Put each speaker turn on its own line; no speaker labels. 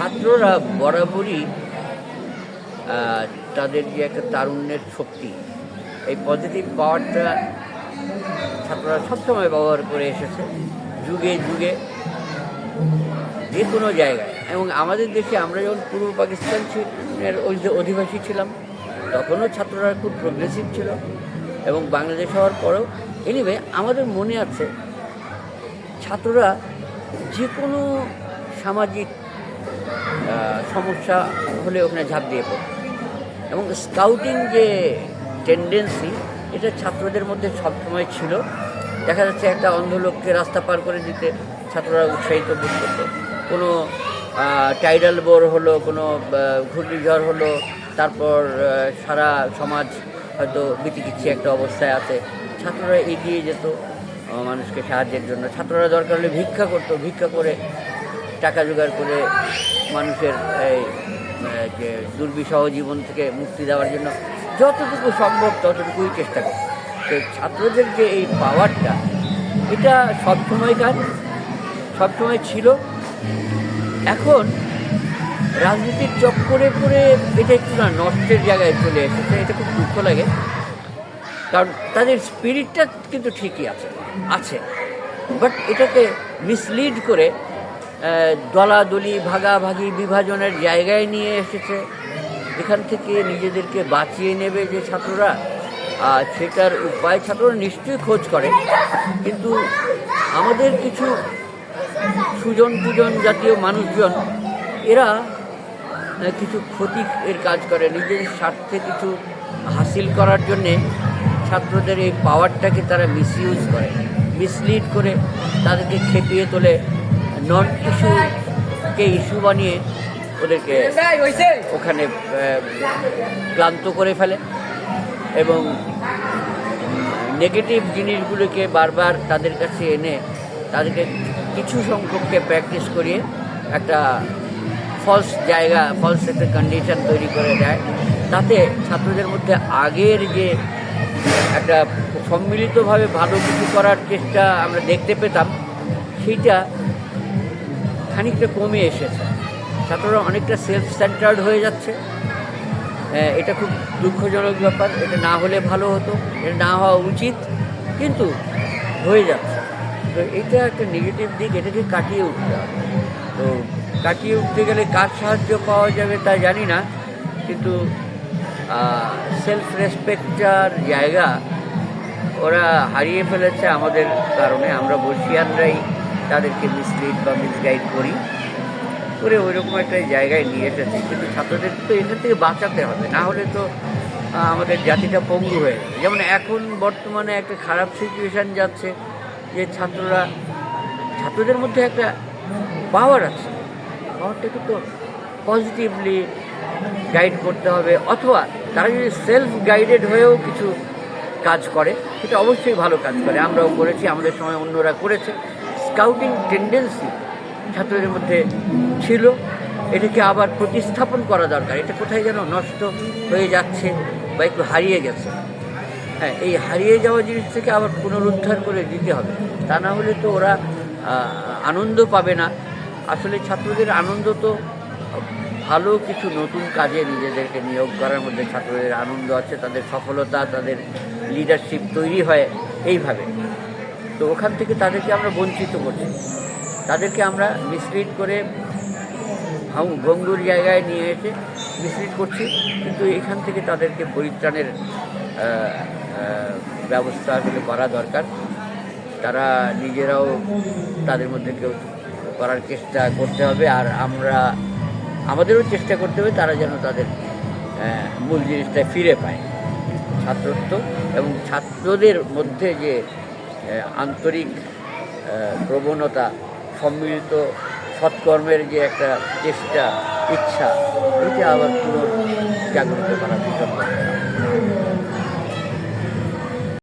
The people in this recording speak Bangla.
ছাত্ররা বরাবরই তাদের যে একটা তারুণ্যের শক্তি, এই পজিটিভ পাওয়ারটা ছাত্ররা সবসময় ব্যবহার করে এসেছে, যুগে যুগে যে কোনো জায়গায়। এবং আমাদের দেশে আমরা যখন পূর্ব পাকিস্তান ছি- এর অধি- অধিবাসী ছিলাম, তখনও ছাত্ররা খুব প্রোগ্রেসিভ ছিল এবং বাংলাদেশ হওয়ার পরেও এনিওয়ে আমাদের মনে আছে, ছাত্ররা যে কোনো সামাজিক সমস্যা হলে ওখানে ঝাঁপ দিয়ে পড়ে। এবং স্কাউটিং যে টেন্ডেন্সি এটা ছাত্রদের মধ্যে সবসময় ছিল। দেখা যাচ্ছে একটা অন্ধ লোককে রাস্তা পার করে দিতে ছাত্ররা উৎসাহিত বোধ করতো। কোনো টাইডাল বোর হলো, কোনো ঘূর্ণিঝড় হলো, তারপর সারা সমাজ হয়তো বিতিকিচ্ছি একটা অবস্থায় আছে। ছাত্ররা এগিয়ে যেত মানুষকে সাহায্যের জন্য। ছাত্ররা দরকার হলে ভিক্ষা করতো, ভিক্ষা করে টাকা জোগাড় করে মানুষের এই যে দুর্বিষহ জীবন থেকে মুক্তি দেওয়ার জন্য যতটুকু সম্ভব ততটুকুই চেষ্টা করে তো ছাত্রদের যে এই পাওয়ারটা এটা সবসময়কার, সবসময় ছিল। এখন রাজনীতির চক্করে পড়ে এটা একটু না নষ্টের জায়গায় চলে এসেছে, এটা খুব দুঃখ লাগে। কারণ তাদের স্পিরিটটা কিন্তু ঠিকই আছে আছে। বাট এটাকে মিসলিড করে দলাদলি, ভাগাভাগি, বিভাজনের জায়গায় নিয়ে এসেছে। এখান থেকে নিজেদেরকে বাঁচিয়ে নেবে যে ছাত্ররা, আর সেটার উপায় ছাত্ররা নিশ্চয়ই খোঁজ করে। কিন্তু আমাদের কিছু সুজন পূজন জাতীয় মানুষজন, এরা কিছু ক্ষতি এর কাজ করে নিজের স্বার্থে কিছু হাসিল করার জন্যে ছাত্রদের এই পাওয়ারটাকে তারা মিসইউজ করে মিসলিড করে তাদেরকে খেপিয়ে তোলে। নন ইস্যুকে ইস্যু বানিয়ে ওদেরকে ওখানে ক্লান্ত করে ফেলে এবং নেগেটিভ জিনিসগুলোকে বারবার তাদের কাছে এনে তাদেরকে কিছু সংখ্যককে প্র্যাকটিস করিয়ে একটা ফলস জায়গা ফলস একটা কন্ডিশন তৈরি করে দেয়। তাতে ছাত্রদের মধ্যে আগের যে একটা সম্মিলিতভাবে ভালো কিছু করার চেষ্টা আমরা দেখতে পেতাম, সেইটা খানিকটা কমে এসেছে। ছাত্ররা অনেকটা সেলফ সেন্টার্ড হয়ে যাচ্ছে। হ্যাঁ, এটা খুব দুঃখজনক ব্যাপার। এটা না হলে ভালো হতো এটা না হওয়া উচিত কিন্তু হয়ে যাচ্ছে। তো এটা একটা নেগেটিভ দিক এটাকে কাটিয়ে উঠতে হবে। তো কাটিয়ে উঠতে গেলে কার সাহায্য পাওয়া যাবে তা জানি না কিন্তু সেলফ রেসপেক্টার জায়গা ওরা হারিয়ে ফেলেছে আমাদের কারণে। আমরা বর্ষিয়ানরাই তাদেরকে মিসলিড বা মিসগাইড করি। করে ওইরকম একটা জায়গায় নিয়ে এসেছে। কিন্তু ছাত্রদের তো এখান থেকে বাঁচাতে হবে। না হলে তো আমাদের জাতিটা পঙ্গু হয়ে যাবে। যেমন এখন বর্তমানে একটা খারাপ সিচুয়েশান যাচ্ছে যে ছাত্ররা, ছাত্রদের মধ্যে একটা পাওয়ার আছে। পাওয়ারটাকে তো পজিটিভলি গাইড করতে হবে। অথবা তারা যদি সেলফ গাইডেড হয়েও কিছু কাজ করে, সেটা অবশ্যই ভালো কাজ করে। আমরাও করেছি, আমাদের সময় অন্যরা করেছে। স্কাউটিং টেন্ডেন্সি ছাত্রদের মধ্যে ছিল। এটাকে আবার প্রতিস্থাপন করা দরকার। এটা কোথায় যেন নষ্ট হয়ে যাচ্ছে বা একটু হারিয়ে গেছে। হ্যাঁ এই হারিয়ে যাওয়া জিনিস থেকে আবার পুনরুদ্ধার করে দিতে হবে। তা না হলে তো ওরা আনন্দ পাবে না। আসলে ছাত্রদের আনন্দ তো ভালো কিছু নতুন কাজে নিজেদেরকে নিয়োগ করার মধ্যে ছাত্রদের আনন্দ আছে, তাদের সফলতা, তাদের লিডারশিপ তৈরি হয় এইভাবে। তো ওখান থেকে তাদেরকে আমরা বঞ্চিত করছি। তাদেরকে আমরা মিসলিড করে ভাঙ- ভঙ্গুর জায়গায় নিয়ে এসে মিসলিড করছি কিন্তু এখান থেকে তাদেরকে পরিত্রাণের আহ, আহ, ব্যবস্থা আসলে করা দরকার। তারা নিজেরাও তাদের মধ্যে কেউ করার চেষ্টা করতে হবে আর আমরা আমাদেরও চেষ্টা করতে হবে তারা যেন তাদের মূল জিনিসটা ফিরে পায়। ছাত্রত্ব এবং ছাত্রদের মধ্যে যে আন্তরিক প্রবণতা সম্মিলিত সৎকর্মের যে একটা চেষ্টা ইচ্ছা এটা আবার পুনর জাগ্রত করা ভীষণ